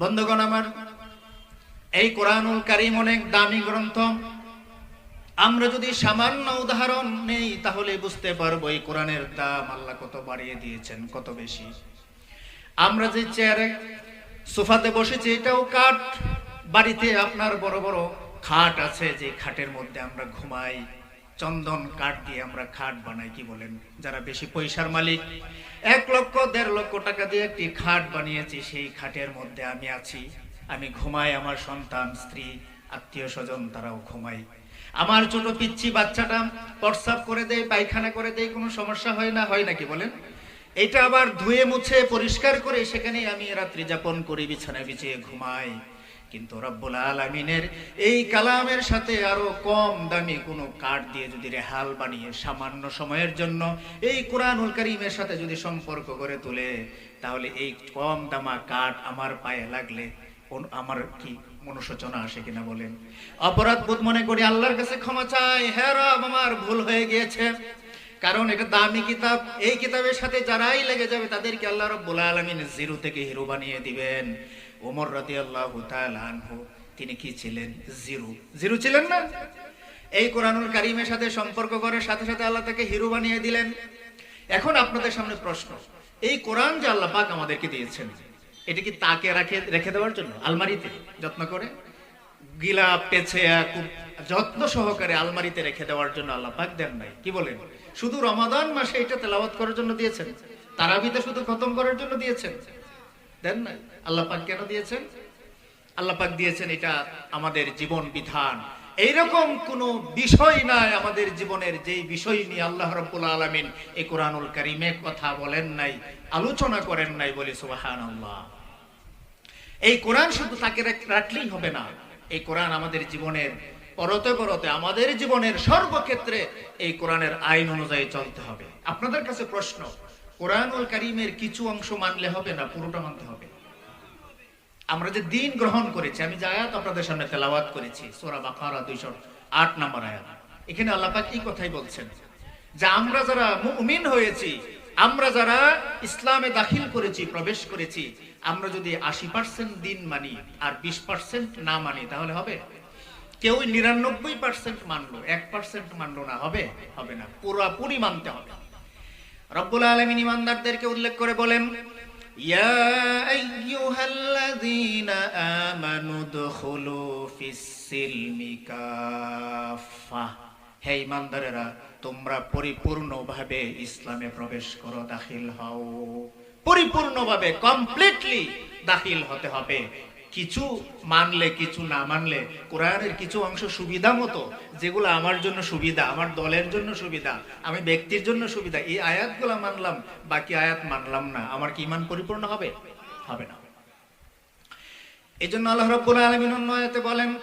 বন্ধুগণ আমার, এই কোরআনুল কারিম অনেক দামি গ্রন্থ। আমরা যদি সামান্য উদাহরণ নেই, তাহলে বুঝতে পারব এই কোরআনের দাম আল্লাহ কত বাড়িয়ে দিয়েছেন, কত বেশি। আমরা যে চেয়ারে, সোফাতে বসেছি, এটাও কাঠ, বাড়িতে আপনার বড় বড় খাট আছে, যে খাটের মধ্যে আমরা ঘুমাই। চন্দন কাঠ দিয়ে আমরা খাট বানাই, কি বলেন? যারা বেশি পয়সার মালিক, এক লক্ষ, দেড় লক্ষ টাকা দিয়ে একটি খাট বানিয়েছি, সেই খাটের মধ্যে আমি আছি। আমি ঘুমাই, আমার সন্তান, স্ত্রী, আত্মীয় স্বজন, তারাও ঘুমাই আমার ছোট পিচ্ছি বাচ্চাটা প্রস্রাব করে দেয়, পায়খানা করে দেয়, কোনো সমস্যা হয় না? হয় নাকি বলেন? এটা আবার ধুয়ে মুছে পরিষ্কার করে সেখানে আমি রাত্রি যাপন করি বিছানা বিছিয়ে ঘুমাই। কিন্তু রব্বুল আলমিনের এই কালামের সাথে আরও কম দামি কোনো কাঠ দিয়ে যদি রেহাল বানিয়ে সামান্য সময়ের জন্য এই কোরআনুল করিমের সাথে যদি সম্পর্ক করে তোলে, তাহলে এই কম দামা কাঠ আমার পায়ে লাগলে আমার কি মনুষ্যচনা আসে কিনা বলেন? অপরাধ বোধ মনে করি আল্লাহর কাছে ক্ষমা চাই। হ্যাঁ রব, আমার ভুল হয়ে গিয়েছে। কারণ এটা দামি কিতাব। এই কিতাবের সাথে যারাই লেগে যাবে, তাদেরকে আল্লাহ রব্বুল আলমিন জিরো থেকে হিরো বানিয়ে দিবেন। ওমর রাদি আল্লাহ আনহু, তিনি কি ছিলেন? জিরো। জিরো ছিলেন না? এই কোরআনুল কারিমের সাথে সম্পর্ক করার সাথে সাথে আল্লাহ তাকে হিরো বানিয়ে দিলেন। এখন আপনাদের সামনে প্রশ্ন, এই কোরআন যে আল্লাহ পাক আমাদেরকে দিয়েছেন, এটা কি তাকে রাখে, রেখে দেওয়ার জন্য? আলমারিতে যত্ন করে? গিলা পেছে যত্ন সহকারে আলমারিতে রেখে দেওয়ার জন্য আল্লাহ পাক দেন নাই। কি বলেন? শুধু রমাদান মাসে এটা তেলাওয়াত করার জন্য দিয়েছেন? তারাবিতে শুধু খতম করার জন্য দিয়েছেন? দেন আল্লাহ পাক কেন দিয়েছেন? আল্লাহ পাক দিয়েছেন এটা আমাদের জীবন বিধান। এইরকম কোন বিষয় নাই আমাদের জীবনের, যেই বিষয় নিয়ে আল্লাহ রব্বুল আলমিন এই কোরআনুল কারিমে কথা বলেন নাই, আলোচনা করেন নাই বলে সুবাহান আল্লাহ এই কোরআন শুধু তাকে রাখ- রাখলেই হবে না। এই কোরআন আমাদের জীবনের, পরতে পরতে আমাদের জীবনের সর্বক্ষেত্রে এই কোরআনের আইন অনুযায়ী চলতে হবে। আপনাদের কাছে প্রশ্ন কোরআনুল কারিমের কিছু অংশ মানলে হবে না, পুরোটা মানতে হবে। আমরা যে দিন গ্রহণ করেছি, আমি যে আয়াত আপনাদের সামনে তেলাওয়াত করেছি, সোরা বাকারা দুইশো আট নম্বর আয়াত। এখানে আল্লাহ পাক এই কথাই বলছেন? যে আমরা যারা মুমিন হয়েছি, আমরা যারা ইসলামে দাখিল করেছি, প্রবেশ করেছি, আমরা যদি আশি পার্সেন্ট দিন মানি আর বিশ পার্সেন্ট না মানি, তাহলে হবে? কেউ নিরানব্বই পার্সেন্ট মানলো, এক পার্সেন্ট মানলো না, হবে? হবে না। পুরোপুরি মানতে হবে। রব্বুল আলমিন ইমানদারদেরকে উল্লেখ করে বলেন, ইয়া আইয়ুহাল্লাযীনা আমানু দুখুলু ফিস-সিলমি কাফা হে ইমানদারেরা তোমরা পরিপূর্ণভাবে ইসলামে প্রবেশ করো, দাখিল হও। পরিপূর্ণভাবে, কমপ্লিটলি দাখিল হতে হবে। কিছু মানলে, কিছু না মানলে, কোরআনের কিছু অংশ সুবিধা মতো, যেগুলো আমার জন্য সুবিধা, আমার দলের জন্য সুবিধা, আমি ব্যক্তির জন্য সুবিধা, এই আয়াতগুলো মানলাম, বাকি আয়াত মানলাম না। আমার কি ইমান পরিপূর্ণ হবে? হবে না। এই জন্য আল্লাহ রব্বুল আলমিন বলেন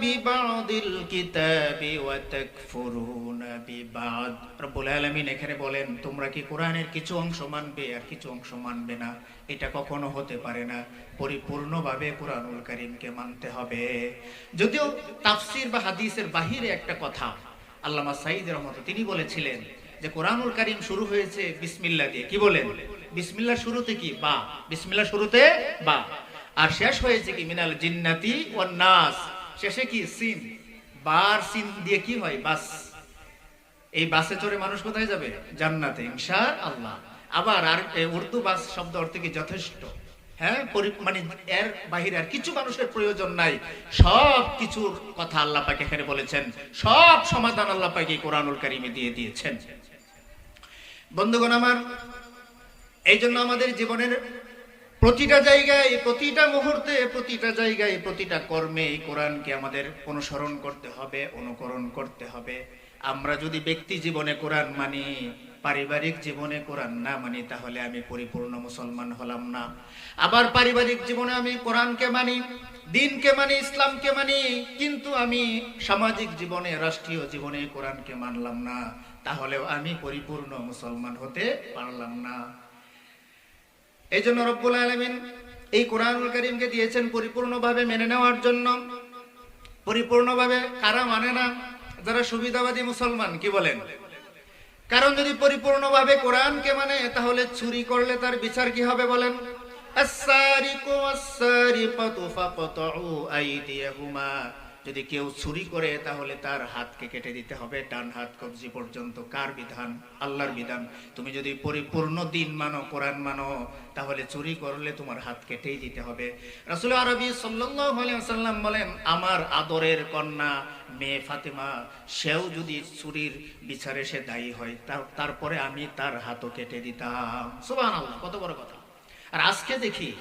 বিবাদিল কিতাবি ওয়া তাকফুরুনা বিবাদ। রব্বুল আলামিন এখানে বলেন, তোমরা কি কোরআনের কিছু অংশ মানবে আর কিছু অংশ মানবে না? এটা কখনো হতে পারে না। পরিপূর্ণভাবে কোরআনুল কারীমকে মানতে হবে। যদিও তাফসীর বা হাদিসের বাহিরে একটা কথা, আল্লামা সাইদ রহমত তিনি বলেছিলেন যে কোরআনুল কারীম শুরু হয়েছে বিসমিল্লাহ দিয়ে। কি বলেন? বিসমিল্লাহ শুরুতে কি? বা। বিসমিল্লাহ শুরুতে বা। আর শেষ হয়েছে কি? মিনাল জিন্নাতি ওয়ান নাস। শেষে কি? সিন বার সিন দিয়ে কি হয়? বাস। এই বাসে চড়ে মানুষ কোথায় যাবে? জান্নাতে ইনশা আল্লাহ আবার আর উর্দু বাস শব্দ অর্থে কি যথেষ্ট? হ্যাঁ? মানে এর বাহিরে আর কিছু মানুষের প্রয়োজন নাই। সব কিছুর কথা আল্লাহ পাক এখানে বলেছেন। সব সমাধান আল্লাহ পাক কোরআনুল কারিমে দিয়ে দিয়েছেন। বন্ধুগণ আমার এই জন্য আমাদের জীবনের প্রতিটা জায়গায়, প্রতিটা মুহূর্তে, প্রতিটা জায়গায়, প্রতিটা কর্মে এই কোরআনকে আমাদের অনুসরণ করতে হবে, অনুকরণ করতে হবে। আমরা যদি ব্যক্তি জীবনে কোরআন মানি, পারিবারিক জীবনে কোরআন না মানি, তাহলে আমি পরিপূর্ণ মুসলমান হলাম না। আবার পারিবারিক জীবনে আমি কোরআনকে মানি, দিনকে মানি, ইসলামকে মানি, কিন্তু আমি সামাজিক জীবনে, রাষ্ট্রীয় জীবনে কোরআনকে মানলাম না। তাহলেও আমি পরিপূর্ণ মুসলমান হতে পারলাম না। এই জন্য রব্বুল আলমিন এই কোরআনুল করিমকে দিয়েছেন পরিপূর্ণভাবে মেনে নেওয়ার জন্য। পরিপূর্ণভাবে কারা মানে না? যারা সুবিধাবাদী মুসলমান, কি বলেন? কারণ যদি পরিপূর্ণভাবে কোরআনকে মানে তাহলে চুরি করলে তার বিচার কি হবে বলেন? আস-সারিকু ওয়াস-সারিকাতু ফাকতাউ আইদিয়াহুমা। যদি কেউ চুরি করে, তাহলে তার হাতকে কেটে দিতে হবে। ডান হাত কবজি পর্যন্ত কার বিধান? আল্লাহর বিধান। তুমি যদি পরিপূর্ণ দিন মানো, কোরআন মানো, তাহলে চুরি করলে তোমার হাত কেটেই দিতে হবে। রাসূল আরবি ওয়াসাল্লাম বলেন, আমার আদরের কন্যা মেয়ে ফাতেমা, সেও যদি চুরির বিচারে সে দায়ী হয় তারপরে আমি তার হাতও কেটে দিতাম। সুবাহ আল্লাহ কত বড় কথা। আর আজকে দেখি,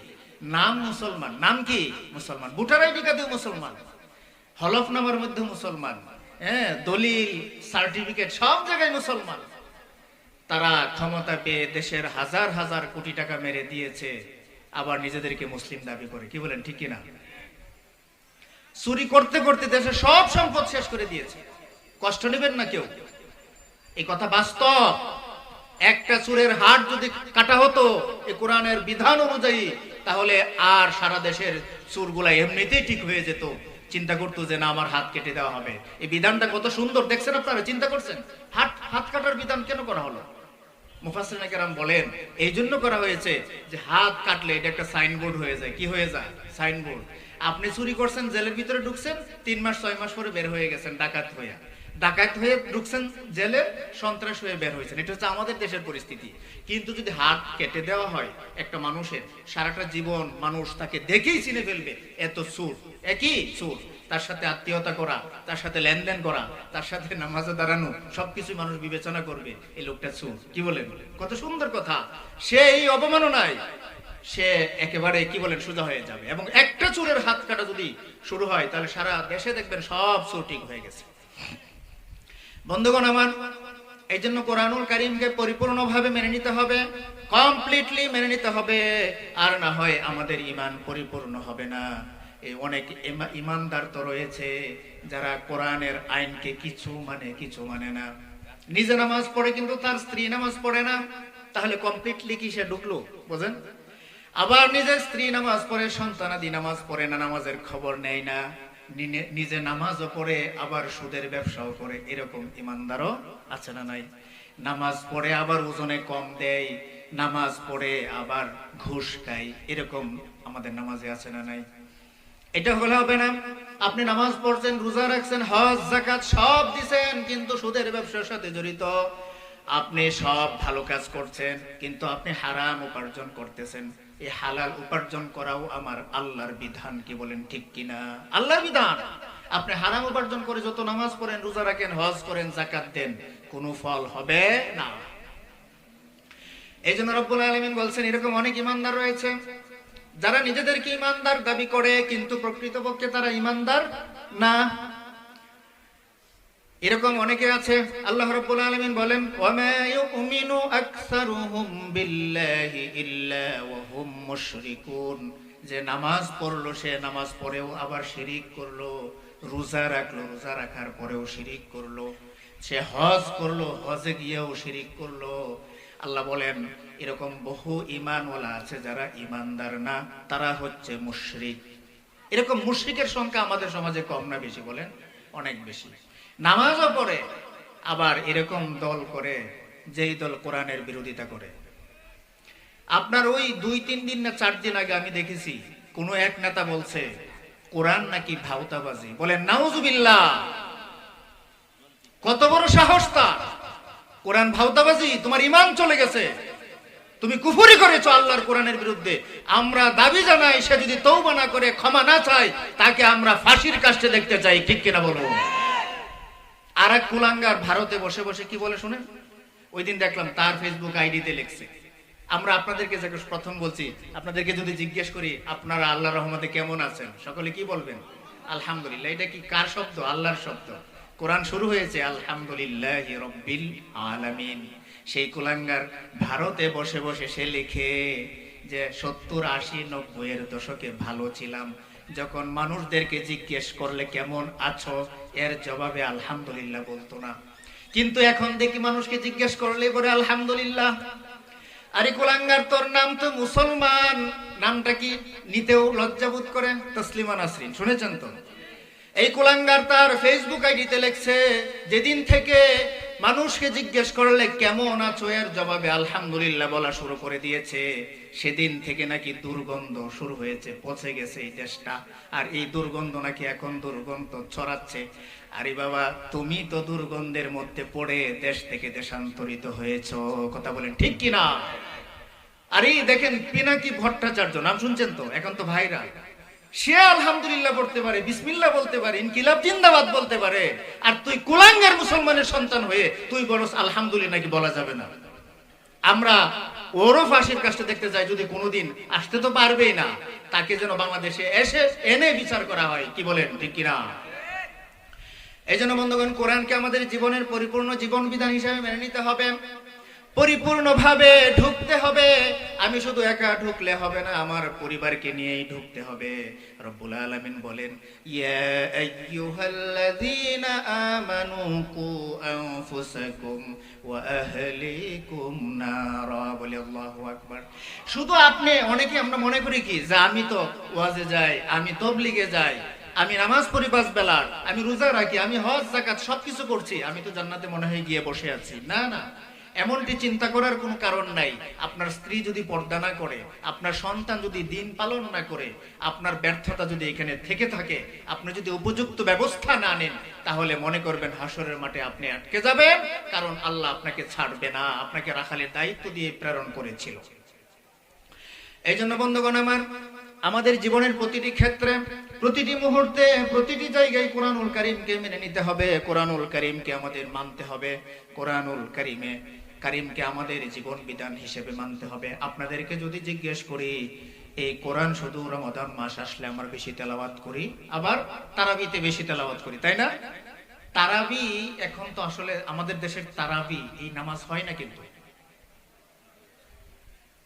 নাম মুসলমান। নাম কি? মুসলমান। ভোটার আইডি কার্ডেও মুসলমান। হলফনামার মধ্যে মুসলমান। হ্যাঁ দলিল, সার্টিফিকেট সব জায়গায় মুসলমান। তারা ক্ষমতা পেয়ে দেশের হাজার হাজার কোটি টাকা মেরে দিয়েছে, আবার নিজেদেরকে মুসলিম দাবি করে। কি বলেন, ঠিক কিনা? চুরি করতে করতে দেশের সব সম্পদ শেষ করে দিয়েছে। কষ্ট নেবেন না কেউ? এই কথা বাস্তব। একটা চুরের হাট যদি কাটা হতো এই কোরআনের বিধান অনুযায়ী, তাহলে আর সারা দেশের চুরগুলা এমনিতেই ঠিক হয়ে যেত। চিন্তা করতো যে না, আমার হাত কেটে দেওয়া হবে। এই বিধানটা কত সুন্দর, দেখছেন আপনারা? চিন্তা করছেন? হাত হাত কাটার বিধান কেন করা হলো? মুফাসসিরিন কেরাম বলেন, এই জন্য করা হয়েছে যে হাত কাটলে এটা একটা সাইনবোর্ড হয়ে যায়। কি হয়ে যায়? সাইনবোর্ড। আপনি চুরি করছেন, জেলের ভিতরে ঢুকছেন, তিন মাস, ছয় মাস পরে বের হয়ে গেছেন ডাকাত হয়ে ডাকাত হয়ে ঢুকছেন জেলে, সন্ত্রাস হয়ে বের হয়েছেন। এটা হচ্ছে আমাদের দেশের পরিস্থিতি। কিন্তু যদি হাত কেটে দেওয়া হয়, একটা মানুষের সারাটা জীবন মানুষ তাকে দেখেই চিনে ফেলবে, এত সুর, একই সুর। তার সাথে আত্মীয়তা করা, তার সাথে লেনদেন করা, তার সাথে নামাজে দাঁড়ানো, সবকিছু মানুষ বিবেচনা করবে, এই লোকটা চুর কি বলেন? কত সুন্দর কথা। সে এই অবমাননায় সে একেবারে, কি বলেন, সোজা হয়ে যাবে। এবং একটা চুরের হাত কাটা যদি শুরু হয়, তাহলে সারা দেশে দেখবেন সব চুর ঠিক হয়ে গেছে। বন্ধুগণ আমার এই জন্য কোরআনুল কারিমকে পরিপূর্ণভাবে মেনে নিতে হবে কমপ্লিটলি মেনে নিতে হবে, আর না হয় আমাদের ইমান পরিপূর্ণ হবে না। অনেক ইমানদার তো রয়েছে, যারা কোরআনের আইনকে কিছু মানে কিছু মানে না। নিজে নামাজ পড়ে কিন্তু তার স্ত্রী নামাজ পড়ে না, তাহলে কমপ্লিটলি কি সে ঢুকলো? বোঝেন? আবার নিজের স্ত্রী নামাজ পড়ে, সন্তানাদি নামাজ পড়ে না, নামাজের খবর নেয় না। নিজে নামাজও পড়ে, আবার সুদের ব্যবসাও করে, এরকম ইমানদারও আছে না নাই? নামাজ পড়ে, আবার ওজনে কম দেয়, নামাজ পড়ে, আবার ঘুষ খায়, এরকম আমাদের নামাজে আছে না নাই? এটা হলে হবে না। আপনি নামাজ পড়ছেন, রোজা রাখছেন, হজ জাকাত সব দিছেন, কিন্তু সুদের ব্যবসার সাথে জড়িত। আপনি সব ভালো কাজ করছেন, কিন্তু আপনি হারাম উপার্জন করতেছেন। এই হালাল উপার্জন করাও আমার আল্লাহর বিধান। কি বলেন ঠিক কিনা? আল্লাহর বিধান। আপনি হারাম উপার্জন করে যত নামাজ পড়েন, রোজা রাখেন, হজ করেন জাকাত দেন, কোনো ফল হবে না। এই জন্য রব্বুল আলমিন বলছেন, এরকম অনেক ইমানদার রয়েছে, যারা নিজেদেরকে ইমানদার দাবি করে, কিন্তু প্রকৃতপক্ষে তারা ইমানদার না। এরকম অনেকে আছে, আল্লাহ রাব্বুল আলামিন বলেন আকসারুহুম বিল্লাহি ইল্লা মুশরিকুন। যে নামাজ পড়ল, সে নামাজ পড়েও আবার শিরিক করল, রোজা রাখল, রোজা রাখার পরেও শিরিক করল। সে হজ করল, হজে গিয়েও শিরিক করল। আল্লাহ বলেন, এরকম বহু ইমানওয়ালা আছে যারা ইমানদার না, তারা হচ্ছে মুশরিক। এরকম মুশরিকের সংখ্যা আমাদের সমাজে কম না বেশি বলেন? অনেক বেশি। নামাজও পড়ে, আবার এরকম দল করে, যেই দল কোরআনের বিরোধিতা করে। আপনার ওই দুই, তিন দিন না চার দিন আগে আমি দেখেছি, কোন এক নেতা বলছে, কোরআন নাকি ভাওতাবাজি। বলেন, নাউজুবিল্লাহ, কত বড় সাহস তার। কোরআন ভাওতাবাজি, তোমার ইমান চলে গেছে। তুমি কুফরি করেছ আল্লাহর কোরআনের বিরুদ্ধে। আমরা দাবি জানাই, সে যদি তৌবা না করে, ক্ষমা না চায়, তাকে আমরা ফাঁসির কাছে দেখতে চাই। ঠিক কিনা বলো আর এক কুলাঙ্গার ভারতে বসে বসে কি বলে শুনেন? ওই দিন দেখলাম তার ফেসবুক আইডিতে লিখছে। আমরা আপনাদেরকে যাকে প্রথম বলছি, আপনাদেরকে যদি জিজ্ঞেস করি, আপনারা আল্লাহ রহমতে কেমন আছেন? সকলে কি বলবেন? আলহামদুলিল্লাহ। এটা কি কার শব্দ? আল্লাহর শব্দ। কোরআন শুরু হয়েছে, আলহামদুলিল্লাহ রব্বিল আলামিন। সেই কুলাঙ্গার ভারতে বসে বসে সে লিখে যে, সত্তর আশি নব্বই এর দশকে ভালো ছিলাম যখন মানুষদেরকে জিজ্ঞেস করলে কেমন আছো, এর জবাবে আলহামদুলিল্লাহ বলতো না। কিন্তু এখন দেখি মানুষকে জিজ্ঞেস করলে বলে, আলহামদুলিল্লাহ। আরে কুলাঙ্গার, তোর নাম তো মুসলমান। নামটা কি? নিতেও লজ্জাবোধ করে। তসলিমা নাসরিন, শুনেছেন তো? এই কুলাঙ্গার তার ফেসবুক আইডিতে লেখছে, যেদিন থেকে মানুষকে জিজ্ঞেস করলে, কেমন আছো? এর জবাবে, আলহামদুলিল্লাহ, বলা শুরু করে দিয়েছে। সেদিন থেকে নাকি দুর্গন্ধ শুরু হয়েছে, পচে গেছে এই দেশটা। আর এই দুর্গন্ধ নাকি এখন দুর্গন্ধ ছড়াচ্ছে। আরে বাবা, তুমি তো দুর্গন্ধের মধ্যে পড়ে দেশ থেকে দেশান্তরিত হয়েছ। কথা বলেন ঠিক কি না আরে, দেখেন, পিনাকি ভট্টাচার্য, নাম শুনছেন তো? এখন তো ভাইরা সে আলহামদুলিল্লাহ পড়তে পারে, বিসমিল্লাহ বলতে পারে, ইনকিলাব জিন্দাবাদ বলতে পারে। আর তুই কুলাঙ্গার মুসলমানের সন্তান হয়ে তুই বরস আলহামদুলিল্লাহ নাকি বলা যাবে না। আমরা ওরও ফাঁসির কাজটা দেখতে যাই, যদি কোনোদিন আসতে তো পারবেই না, তাকে যেন বাংলাদেশে এসে এনে বিচার করা হয়, কি বলেন, ঠিক কিনা? এই জন্য বন্ধুগণ, কোরআনকে আমাদের জীবনের পরিপূর্ণ জীবন বিধান হিসাবে মেনে নিতে হবে। পরিপূর্ণভাবে ঢুকতে হবে। আমি শুধু একা ঢুকলে হবে না, আমার পরিবারকে নিয়েই ঢুকতে হবে। রব্বুল আলামিন বলেন, ইয়া আইয়ুহাল্লাযীনা আমানু কু আনফুসাকুম ওয়া আহলিকুম নারা। বলে আল্লাহু আকবার। শুধু আপনি, অনেকে আমরা মনে করি কি, যে আমি তো ওয়াজে যাই, আমি তবলিগে যাই, আমি নামাজ পড়ি পাঁচ বেলার, আমি রোজা রাখি, আমি হজ জাকাত সবকিছু করছি, আমি তো জান্নাতে মনে হয় গিয়ে বসে আছি। না না। এমনটি চিন্তা করার কোনো কারণ নাই। আপনার স্ত্রী যদি পর্দা না করে, আপনার সন্তান যদি দিন পালন না করে, আপনার ব্যর্থতা যদি এখানে থেকে থাকে, আপনি যদি উপযুক্ত ব্যবস্থা না নেন, তাহলে মনে করবেন হাসরের মাঠে আপনি আটকে যাবেন, কারণ আল্লাহ আপনাকে ছাড়বে না, আপনাকে রাখালের দায়িত্ব দিয়ে প্রেরণ করেছিল। এই জন্য বন্ধুগণ আমার, আমাদের জীবনের প্রতিটি ক্ষেত্রে, প্রতিটি মুহূর্তে, প্রতিটি জায়গায় কোরআনুল করিমকে মেনে নিতে হবে, কোরআনুল করিমকে আমাদের মানতে হবে, কোরআনুল করিমে করিমকে আমাদের জীবন বিধান হিসেবে মানতে হবে। আপনাদেরকে যদি জিজ্ঞেস করি, এই কোরআন শুধু রমাদান মাস আসলে আমরা বেশি তেলাওয়াত করি? আবার তারাবিতে বেশি তেলাওয়াত করি, তাই না? তারাবি এখন তো আসলে আমাদের দেশের তারাবি, এই নামাজ হয় না কিন্তু।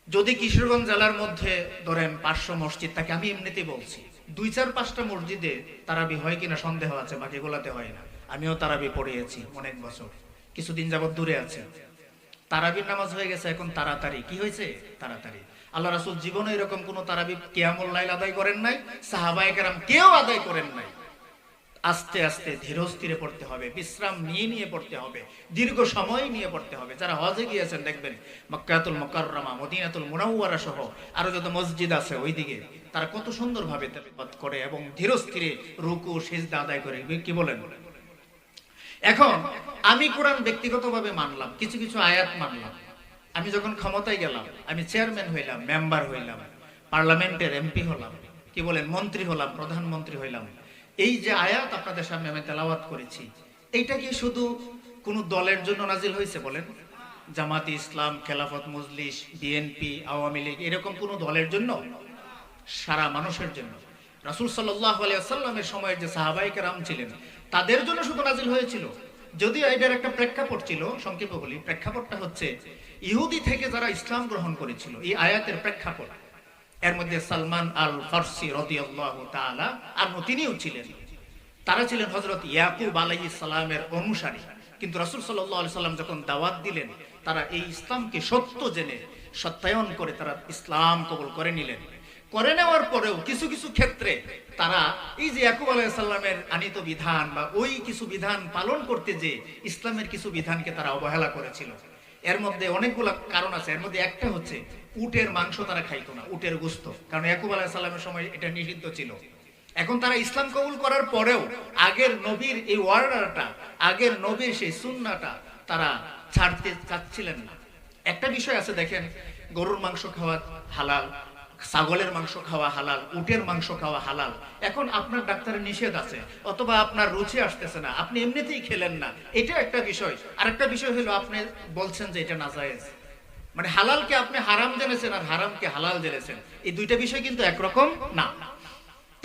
যদি কিশোরগঞ্জ জেলার মধ্যে ধরেন পাঁচশো মসজিদ তাকে আমি এমনিতেই বলছি, দুই চার পাঁচটা মসজিদে তারাবি হয় কিনা সন্দেহ আছে, বাকিগুলাতে হয় না। আমিও তারাবি পড়িয়েছি অনেক বছর, কিছুদিন যাবত দূরে আছে। তারাবির নামাজ হয়ে গেছে, এখন তাড়াতাড়ি। কি হয়েছে? তাড়াতাড়ি। আল্লাহ রাসুল জীবনে এরকম কোন তারাবি কেয়ামুল লাইল আদায় করেন নাই সাহাবাহিকেরাম কেউ আদায় করেন নাই। আস্তে আস্তে ধীরস্থিরে পড়তে হবে, বিশ্রাম নিয়ে নিয়ে পড়তে হবে, দীর্ঘ সময় নিয়ে পড়তে হবে। যারা হজে গিয়েছেন, দেখবেন মক্কাতুল মকাররমা, মদিনাতুল মুনাওয়ারা সহ আরও যত মসজিদ আছে ওইদিকে, তারা কত সুন্দরভাবে করে এবং ধীরস্থিরে রুকু, সিজদা আদায় করে। কি বলেন বলেন? এখন, আমি কোরআন ব্যক্তিগতভাবে মানলাম, কিছু কিছু আয়াত মানলাম। আমি যখন ক্ষমতায় গেলাম, আমি চেয়ারম্যান হইলাম, মেম্বার হইলাম, পার্লামেন্টের এমপি হলাম, কি বলেন, মন্ত্রী হলাম, প্রধানমন্ত্রী হইলাম। এই যে আয়াত আপনাদের সামনে আমি তেলাওয়াত করেছি, এইটা কি শুধু কোন দলের জন্য নাজিল হয়েছে বলেন? জামাতি ইসলাম, খেলাফত মজলিস, বিএনপি, আওয়ামী লীগ, এরকম কোন দলের জন্য? সারা মানুষের জন্য। রাসুল সাল্লাহ আলিয়াল্লামের সময়ের যে সাহাবাহিক রাম ছিলেন তাদের জন্য শুধু নাজিল হয়েছিল। যদিও এটার একটা প্রেক্ষাপট ছিল, সংক্ষেপে বলি, প্রেক্ষাপটটা হচ্ছে ইহুদি থেকে যারা ইসলাম গ্রহণ করেছিল, এই আয়াতের প্রেক্ষাপট। এর মধ্যে সালমান আল ফার্সি রদিয়াল্লাহু তাআলা আর তিনিও ছিলেন। তারা ছিলেন হযরত ইয়াকুব আলাইহিস সালামের অনুসারী। কিন্তু রাসূল আলাইহি সাল্লাম যখন দাওয়াত দিলেন, তারা এই ইসলামকে সত্য জেনে সত্যায়ন করে তারা ইসলাম কবুল করে নিলেন। করে নেওয়ার পরেও কিছু কিছু ক্ষেত্রে তারা এই যে ইয়াকুব আলাইসাল্লামের আনিত বিধান বা ওই কিছু বিধান পালন করতে যে ইসলামের কিছু বিধানকে তারা অবহেলা করেছিল, এর মধ্যে অনেকগুলো কারণ আছে। এর মধ্যে একটা হচ্ছে, উটের মাংস তারা খাইতো না, উটের গোস্ত। কারণ ইয়াকুব আলাইসাল্লামের সময় এটা নিষিদ্ধ ছিল। এখন তারা ইসলাম কবুল করার পরেও আগের নবীর এই ওয়ার্ডারটা আগের নবীর সেই সুন্নাটা তারা ছাড়তে চাচ্ছিলেন না। একটা বিষয় আছে দেখেন, গরুর মাংস খাওয়া হালাল ছাগলের মাংস খাওয়া হালাল, উটের মাংস খাওয়া হালাল। এখন আপনার ডাক্তারের নিষেধ আছে, অথবা আপনার রুচি আসতেছে না, আপনি এমনিতেই খেলেন না। এটা একটা বিষয়। আর একটা বিষয় হলো, আপনি বলছেন যে এটা নাজায়েজ। মানে হালালকে আপনি হারাম জেনেছেন আর হারামকে হালাল জেনেছেন। এই দুইটা বিষয় কিন্তু একরকম না।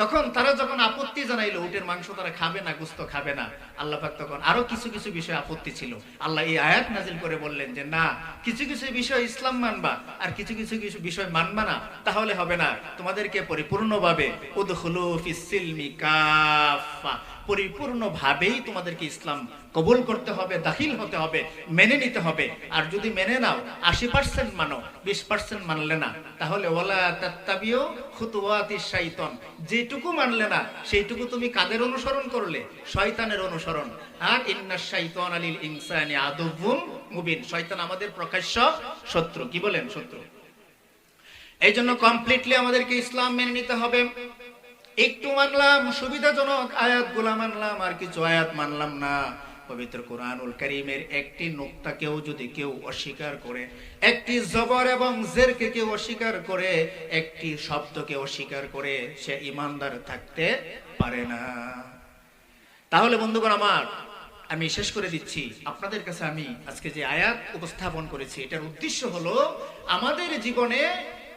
তখন তারা যখন আপত্তি জানাইলো, উটের মাংস তারা খাবে না, গুস্ত খাবে না, আল্লাহ পাক তখন আরও কিছু কিছু বিষয় আপত্তি ছিল। আল্লাহ এই আয়াত নাজিল করে বললেন যে, না, কিছু কিছু বিষয় ইসলাম মানবা আর কিছু কিছু কিছু বিষয় মানবা না, তাহলে হবে না। তোমাদেরকে পরিপূর্ণভাবে উদখুলু ফিসসিলমি কাফা পরিপূর্ণভাবেই তোমাদেরকে ইসলাম কবুল করতে হবে, দাখিল হতে হবে, মেনে নিতে হবে। আর যদি মেনে নাও, আশি পার্সেন্ট মানো, বিশ পার্সেন্ট মানলে না। তাহলে ওলা তাত্তাবিও খুতুয়াতি শাইতান। যেটুকু মানলে না, সেইটুকু তুমি কাদের অনুসরণ করলে? শয়তানের অনুসরণ। আর ইন্না শাইতান আলিল ইনসানি আদুবুম মুবিন। শয়তান আমাদের প্রকাশ্য শত্রু। কি বলেন শত্রু? এই জন্য কমপ্লিটলি আমাদেরকে ইসলাম মেনে নিতে হবে। একটু মানলাম, সুবিধাজনক আয়াতগুলা মানলাম, আর কিছু আয়াত মানলাম না। পবিত্র কোরআনুল করিমের একটি নোক্তাকেও যদি কেউ অস্বীকার করে, একটি জবর এবং জেরকে কেউ অস্বীকার করে, একটি শব্দকে অস্বীকার করে, সে ইমানদার থাকতে পারে না। তাহলে বন্ধুগণ আমার, আমি শেষ করে দিচ্ছি। আপনাদের কাছে আমি আজকে যে আয়াত উপস্থাপন করেছি, এটার উদ্দেশ্য হলো, আমাদের জীবনে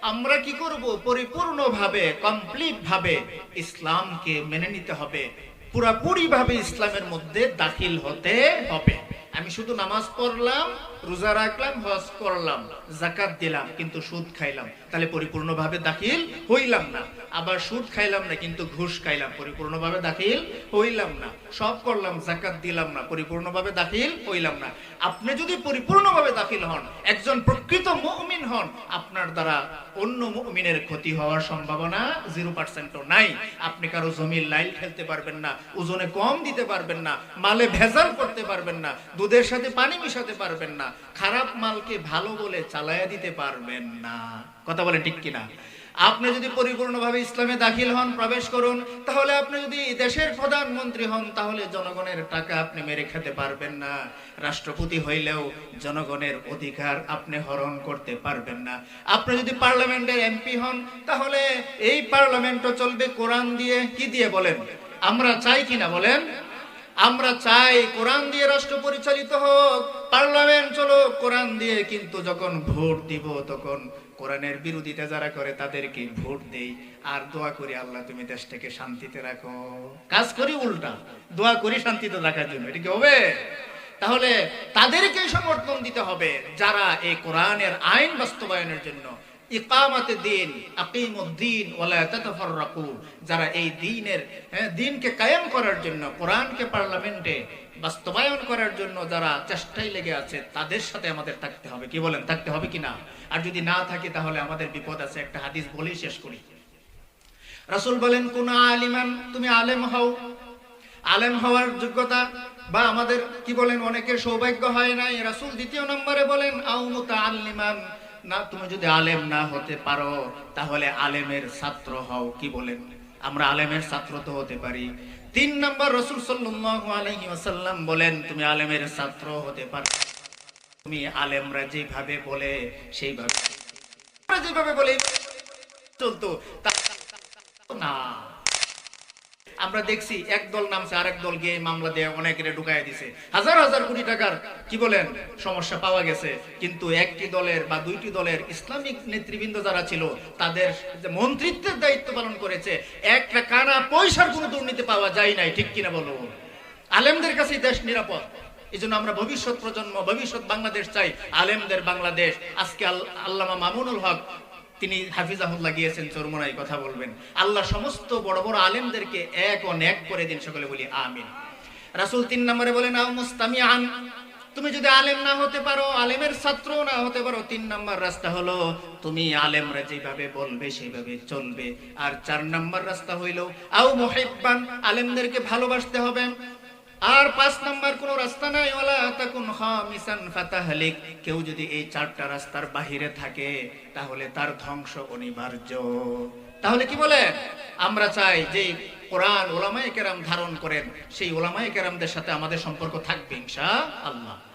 আমরা কি করব? পরিপূর্ণভাবে কমপ্লিট ভাবে ইসলামকে মেনে নিতে হবে। পুরাপুরি ভাবে ইসলামের মধ্যে দাখিল হতে হবে। আমি শুধু নামাজ পড়লাম রোজা রাখলাম, হজ করলাম জাকাত দিলাম, কিন্তু সুদ খাইলাম। তাহলে পরিপূর্ণভাবে দাখিল হইলাম না। আবার সুদ খাইলাম না, কিন্তু ঘুষ খাইলাম, পরিপূর্ণভাবে দাখিল হইলাম না। সব করলাম জাকাত দিলাম না, পরিপূর্ণভাবে দাখিল হইলাম না। আপনি যদি পরিপূর্ণভাবে দাখিল হন, একজন প্রকৃত মুমিন হন, আপনার দ্বারা অন্য মুমিনের ক্ষতি হওয়ার সম্ভাবনা জিরো পার্সেন্টও নাই। আপনি কারও জমির লাইল খেলতে পারবেন না, ওজনে কম দিতে পারবেন না, মালে ভেজাল করতে পারবেন না, দুধের সাথে পানি মিশাতে পারবেন না খারাপ মালকে ভালো বলে চালায়া দিতে পারবেন না। কথা বলেন ঠিক কিনা? আপনি যদি পরিপূর্ণভাবে ইসলামে দাখিল হন, প্রবেশ করুন, তাহলে আপনি যদি দেশের প্রধানমন্ত্রী হন, তাহলে জনগণের টাকা আপনি মেরে খেতে পারবেন না। রাষ্ট্রপতি হইলেও জনগণের অধিকার আপনি হরণ করতে পারবেন না। আপনি যদি পার্লামেন্টের এমপি হন, তাহলে এই পার্লামেন্টও চলবে কোরআন দিয়ে। কি দিয়ে বলেন? আমরা চাই কিনা বলেন? আমরা চাই কোরআন দিয়ে রাষ্ট্র পরিচালিত হোক, পার্লামেন্ট চলো কোরআন দিয়ে কিন্তু যখন ভোট দিব, তখন কোরআনের বিরোধিতা যারা করে তাদেরকে ভোট দেই। আর দোয়া করি আল্লাহ, তুমি দেশটাকে শান্তিতে রাখো। কাজ করি উল্টা, দোয়া করি শান্তিতে রাখার জন্য। এটা কি হবে? তাহলে তাদেরকে সমর্থন দিতে হবে যারা এই কোরআনের আইন বাস্তবায়নের জন্য। ইকামাতে দিন ওয়ালা তাতাফাররাকু। যারা এই দ্বীনের হ্যাঁ, দ্বীনকে কায়েম করার জন্য কোরআনকে পার্লামেন্টে বাস্তবায়ন করার জন্য যারা লেগে আছে তাদের সাথে আমাদের থাকতে হবে। কি বলেন? থাকতে হবে কি না? আর যদি না থাকে তাহলে আমাদের বিপদ আছে। একটা হাদিস বলেই শেষ করি। রাসূল বলেন কোন আলিমান তুমি আলেম হও। আলেম হওয়ার যোগ্যতা বা আমাদের কি বলেন অনেকের সৌভাগ্য হয় নাই। রাসূল দ্বিতীয় নম্বরে বলেন আও মুতাআল্লিমান না, তুমি যদি আলেম না হতে পারো, তাহলে আলেমের ছাত্র হও, কি বলেন? আমরা আলেমের ছাত্র তো হতে পারি। তিন নম্বর রসুল ওয়াসাল্লাম বলেন, তুমি আলেমের ছাত্র হতে পারো। তুমি আলেমরা যেভাবে বলে, সেইভাবে। যেভাবে বলে, চলতো। না। আমরা দেখছি এক দল নামছে, আরেক দল গিয়ে মামলা দিয়ে অনেকের ঢুকাই দিছে। হাজার হাজার কোটি টাকার, কি বলেন, সমস্যা পাওয়া গেছে। কিন্তু একটি দলের বা দুইটি দলের ইসলামিক নেতৃবৃন্দ যারা ছিল, তাদের মন্ত্রিত্বের দায়িত্ব পালন করেছে, একটা কানা পয়সার কোনো দুর্নীতি পাওয়া যায় নাই, ঠিক কিনা বলো? আলেমদের কাছে দেশ নিরাপদ। এই জন্য আমরা ভবিষ্যৎ প্রজন্ম, ভবিষ্যৎ বাংলাদেশ চাই। আলেমদের বাংলাদেশ। আজকে আল্লামা মামুনুল হক তিনি হাফিজাহুল্লাহ গিয়েছেন চরমোনাই কথা বলবেন। আল্লাহ সমস্ত বড় বড় আলেমদেরকে এক ও ন্যাক করে দিন, সকলে বলি আমিন। রাসূল তিন নম্বরে বলেন, আও মুস্তামিআন, তুমি যদি আলেম না হতে পারো, আলেমের ছাত্র না হতে পারো। তিন নাম্বার রাস্তা হলো, তুমি আলেমরা যেভাবে বলবে সেইভাবে চলবে। আর চার নাম্বার রাস্তা হইল, আও মুহিব্বান, আলেমদেরকে ভালোবাসতে হবে। আর পাঁচ নাম্বার কোন রাস্তা নাই ফাতাহলিক। কেউ যদি এই চারটা রাস্তার বাহিরে থাকে, তাহলে তার ধ্বংস অনিবার্য। তাহলে কি বলে? আমরা চাই যে কোরআন ওলামায়ে কেরাম ধারণ করেন, সেই ওলামায়ে কেরামদের সাথে আমাদের সম্পর্ক থাকবে, ইনশাআল্লাহ।